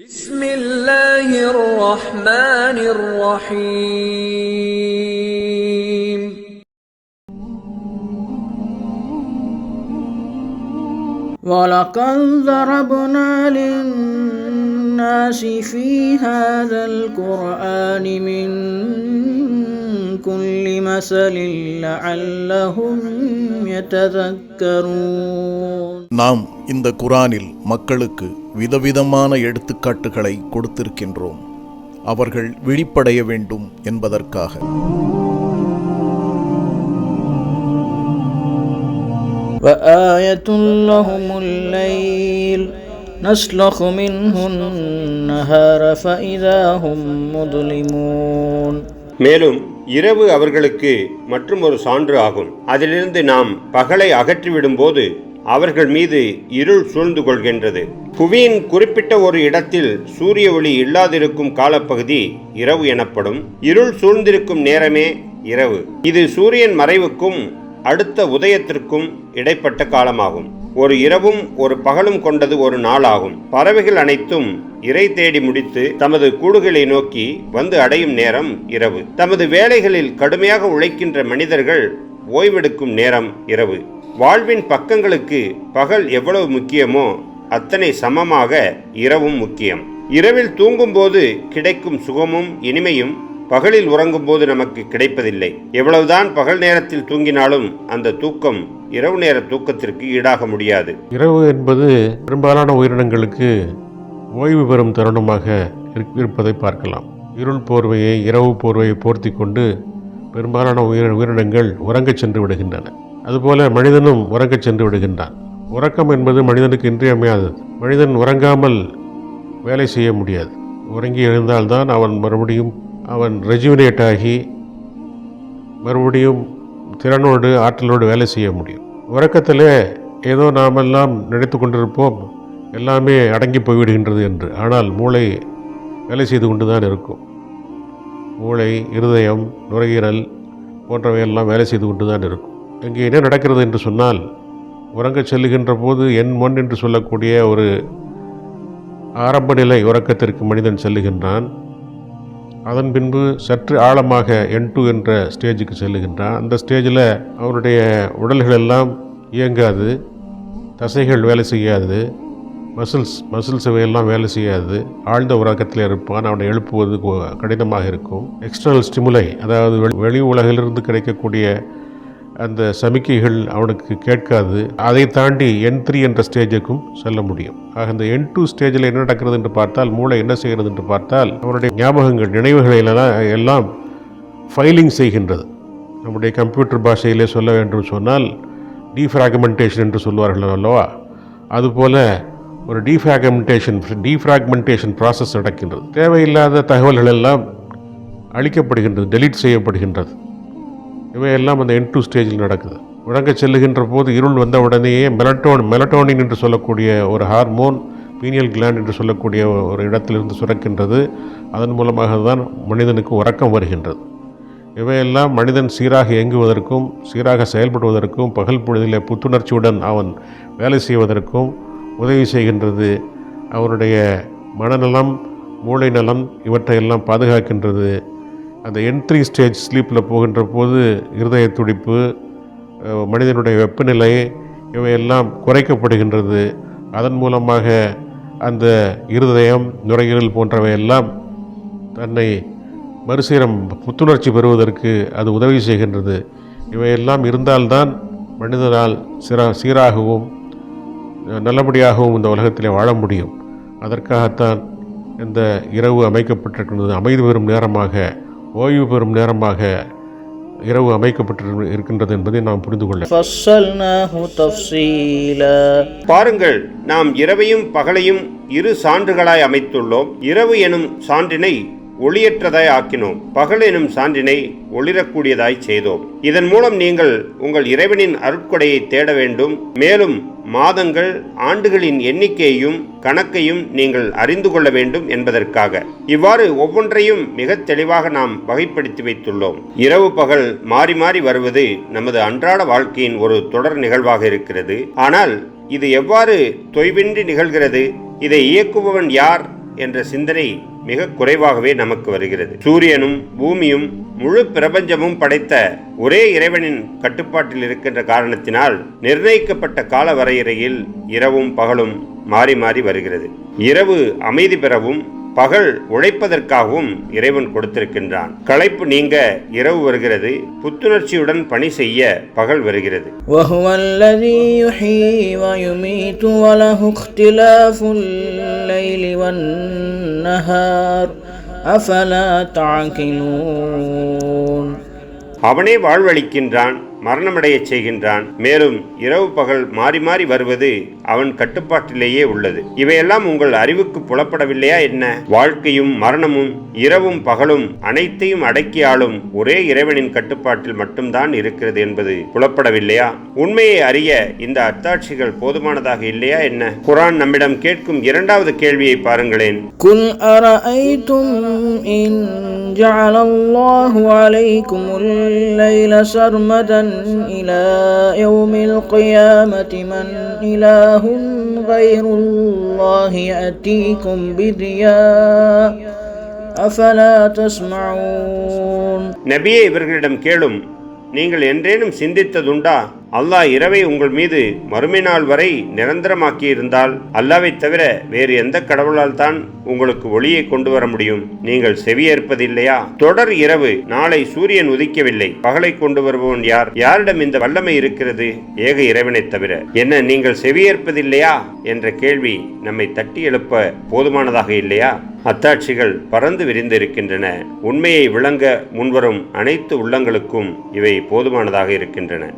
بسم الله الرحمن الرحيم. ولقد ضربنا للناس في هذا القرآن من كل مثل لعلهم يتذكرون. நாம் இந்த குரானில் மக்களுக்கு விதவிதமான எடுத்துக்காட்டுகளை கொடுத்திருக்கின்றோம் அவர்கள் விழிப்படைய வேண்டும் என்பதற்காக وآية لهم الليل نسلخ منه النهار فإذا هم مظلمون மேலும் இரவு அவர்களுக்கு மற்றும் ஒரு சான்று ஆகும் அதிலிருந்து நாம் பகலை அகற்றிவிடும்போது அவர்கள் மீது இருள் சூழ்ந்து கொள்கின்றது. புவியின் குறிப்பிட்ட ஒரு இடத்தில் சூரிய ஒளி இல்லாதிருக்கும் காலப்பகுதி இரவு எனப்படும். இருள் சூழ்ந்திருக்கும் நேரமே இரவு. இது சூரியன் மறைவுக்கும் அடுத்த உதயத்திற்கும் இடைப்பட்ட காலமாகும். ஒரு இரவும் ஒரு பகலும் கொண்டது ஒரு நாளாகும். பறவைகள் அனைத்தும் இறை தேடி முடித்து தமது கூடுகளை நோக்கி வந்து அடையும் நேரம் இரவு. தமது வேலைகளில் கடுமையாக உழைக்கின்ற மனிதர்கள் ஓய்வெடுக்கும் நேரம் இரவு. வாழ்வின் பக்கங்களுக்கு பகல் எவ்வளவு முக்கியமோ அத்தனை சமமாக இரவும் முக்கியம். இரவில் தூங்கும்போது கிடைக்கும் சுகமும் இனிமையும் பகலில் உறங்கும்போது நமக்கு கிடைப்பதில்லை. எவ்வளவுதான் பகல் நேரத்தில் தூங்கினாலும் அந்த தூக்கம் இரவு நேர தூக்கத்திற்கு ஈடாக முடியாது. இரவு என்பது பெரும்பாலான உயிரினங்களுக்கு ஓய்வு பெறும் தருணமாக இருப்பதை பார்க்கலாம். இருள் போர்வையை இரவு போர்வையை போர்த்தி கொண்டு பெரும்பாலான உயிர் உயிரினங்கள் உறங்கச் சென்று விடுகின்றன. அதுபோல மனிதனும் உறங்கச் சென்று விடுகின்றான். உறக்கம் என்பது மனிதனுக்கு இன்றியமையாதது மனிதன் உறங்காமல் வேலை செய்ய முடியாது. உறங்கி எழுந்தால்தான் அவன் மறுபடியும் அவன் ரெஜுவினேட் ஆகி மறுபடியும் திறனோடு ஆற்றலோடு வேலை செய்ய முடியும். உறக்கத்தில் ஏதோ நாமெல்லாம் நினைத்து கொண்டிருப்போம். எல்லாமே அடங்கி போய்விடுகின்றது என்று. ஆனால் மூளை வேலை செய்து கொண்டு தான் இருக்கும். மூளை இருதயம் நுரையீரல் போன்றவையெல்லாம் வேலை செய்து கொண்டு தான் இருக்கும். இங்கே என்ன நடக்கிறது என்று சொன்னால் உறங்கச் செல்லுகின்ற போது என் ஒன் என்று சொல்லக்கூடிய ஒரு ஆரம்ப நிலை உறக்கத்திற்கு மனிதன் செல்லுகின்றான். அதன் பின்பு சற்று ஆழமாக என் டூ என்ற ஸ்டேஜுக்கு செல்லுகின்றான். அந்த ஸ்டேஜில் அவருடைய உடல்கள் எல்லாம் இயங்காது தசைகள் வேலை செய்யாது மசில்ஸ் மசில்ஸ் இவையெல்லாம் வேலை செய்யாது. ஆழ்ந்த உறக்கத்தில் இருப்பான் அவனை எழுப்புவது கடினமாக இருக்கும். எக்ஸ்டர்னல் ஸ்டிமுலை அதாவது வெளி உலகிலிருந்து கிடைக்கக்கூடிய அந்த சமிக்கைகள் அவனுக்கு கேட்காது. அதை தாண்டி என் த்ரீ என்ற ஸ்டேஜுக்கும் செல்ல முடியும். ஆக இந்த என் டூ ஸ்டேஜில் என்ன நடக்கிறது என்று பார்த்தால் மூளை என்ன செய்கிறது என்று பார்த்தால் அவனுடைய ஞாபகங்கள் நினைவுகளை எல்லாம் ஃபைலிங் செய்கின்றது. நம்முடைய கம்ப்யூட்டர் பாஷையிலே சொல்ல வேண்டும் சொன்னால் டீஃப்ராக்மெண்டேஷன் என்று சொல்வார்கள் அல்லவா? அதுபோல் ஒரு டீஃப்ராக்மெண்டேஷன் டீஃப்ராக்மெண்டேஷன் ப்ராசஸ் நடக்கின்றது. தேவையில்லாத தகவல்கள் எல்லாம் அழிக்கப்படுகின்றது டெலீட் செய்யப்படுகின்றது. இவையெல்லாம் அந்த என் டூ ஸ்டேஜில் நடக்குது. உறங்க செல்லுகின்ற போது இருள் வந்த உடனேயே மெலட்டோன் மெலட்டோனின் என்று சொல்லக்கூடிய ஒரு ஹார்மோன் பீனியல் கிளாண்ட் என்று சொல்லக்கூடிய ஒரு இடத்திலிருந்து சுரக்கின்றது. அதன் மூலமாக தான் மனிதனுக்கு உறக்கம் வருகின்றது. இவையெல்லாம் மனிதன் சீராக இயங்குவதற்கும் சீராக செயல்படுவதற்கும் பகல் பொழுதிலே புத்துணர்ச்சியுடன் அவன் வேலை செய்வதற்கும் உதவி செய்கின்றது. அவனுடைய மனநலம் மூளை நலம் இவற்றையெல்லாம் பாதுகாக்கின்றது. அந்த என்ட்ரி ஸ்டேஜ் ஸ்லீப்பில் போகின்ற போது இருதய துடிப்பு மனிதனுடைய வெப்பநிலை இவையெல்லாம் குறைக்கப்படுகின்றது. அதன் மூலமாக அந்த இருதயம் நுரையீரல் போன்றவையெல்லாம் தன்னை மறுசீரம் புத்துணர்ச்சி பெறுவதற்கு அது உதவி செய்கின்றது. இவையெல்லாம் இருந்தால்தான் மனிதனால் சிறா சீராகவும் நல்லபடியாகவும் இந்த உலகத்திலே வாழ முடியும். அதற்காகத்தான் இந்த இரவு அமைக்கப்பட்டிருக்கின்றது. அமைதி பெறும் நேரமாக ஓய்வு பெறும் நேரமாக இரவு அமைக்கப்பட்டு இருக்கின்றது என்பதை நாம் புரிந்து கொள்ள பாருங்கள் நாம் இரவையும் பகலையும் இரு சான்றுகளாய் அமைத்துள்ளோம். இரவு எனும் சான்றினை ஒளியற்றதாய் ஆக்கினோம். பகல் எனும் சான்றினை ஒளிரக்கூடியதாய் செய்தோம். இதன் மூலம் நீங்கள் உங்கள் இறைவனின் அருட்கொடையை தேட வேண்டும். மேலும் மாதங்கள் ஆண்டுகளின் எண்ணிக்கையையும் கணக்கையும் நீங்கள் அறிந்து கொள்ள வேண்டும் என்பதற்காக. இவ்வாறு ஒவ்வொன்றையும் மிக தெளிவாக நாம் வகைப்படுத்தி வைத்துள்ளோம். இரவு பகல் மாறி மாறி வருவது நமது அன்றாட வாழ்க்கையின் ஒரு தொடர் நிகழ்வாக இருக்கிறது. ஆனால் இது எவ்வாறு தொய்வின்றி நிகழ்கிறது? இதை இயக்குபவன் யார்? என்ற சிந்தனை மிக குறைவாகவே நமக்கு வருகிறது சூரியனும் பூமியும் முழு பிரபஞ்சமும் படைத்த ஒரே இறைவனின் கட்டுப்பாட்டில் இருக்கின்ற காரணத்தினால் நிர்ணயிக்கப்பட்ட கால வரையறையில் இரவும் பகலும் மாறி மாறி வருகிறது இரவு அமைதி பெறவும் பகல் உழைப்பதற்காகவும் இறைவன் கொடுத்திருக்கின்றான் களைப்பு நீங்க இரவு வருகிறது புத்துணர்ச்சியுடன் பணி செய்ய பகல் வருகிறது وهو الذي يحيي ويميت وله اختلاف الليل والنهار أفلا تعقلون அவனே வாழ்வளிக்கின்றான் மரணமடையச் செய்கின்றான். மேலும் இரவு பகல் மாறி மாறி வருவது அவன் கட்டுப்பாட்டிலேயே உள்ளது. இவையெல்லாம் உங்கள் அறிவுக்கு புலப்படவில்லையா என்ன? வாழ்க்கையும் மரணமும் இரவும் பகலும் அனைத்தையும் அடக்கியாலும் ஒரே இறைவனின் கட்டுப்பாட்டில் மட்டும்தான் இருக்கிறது என்பது புலப்படவில்லையா? உண்மையை அறிய இந்த அத்தாட்சிகள் போதுமானதாக இல்லையா என்ன? குரான் நம்மிடம் கேட்கும் இரண்டாவது கேள்வியை பாருங்களேன். إلى يوم القيامة من إله غير الله يأتيكم بضياء أفلا تسمعون நபியே இவர்களிடம் கேளும் நீங்கள் என்றேனும் சிந்தித்ததுண்டா? அல்லாஹ் இரவை உங்கள் மீது மறுமை நாள் வரை நிரந்தரமாக்கியிருந்தால் அல்லாவை தவிர வேறு எந்த கடவுளால் தான் உங்களுக்கு ஒளியை கொண்டு வர முடியும்? நீங்கள் செவியேற்பதில்லையா தொடர் இரவு நாளை சூரியன் உதிக்கவில்லை. பகலை கொண்டு வருபவன் யார்? யாரிடம் இந்த வல்லமை இருக்கிறது? ஏக இறைவனைத் தவிர. என்ன நீங்கள் செவியேற்பதில்லையா என்ற கேள்வி நம்மை தட்டி எழுப்ப போதுமானதாக இல்லையா? அத்தாட்சிகள் பறந்து விரிந்திருக்கின்றன. உண்மையை விளங்க முன்வரும் அனைத்து உள்ளங்களுக்கும் இவை போதுமானதாக இருக்கின்றன.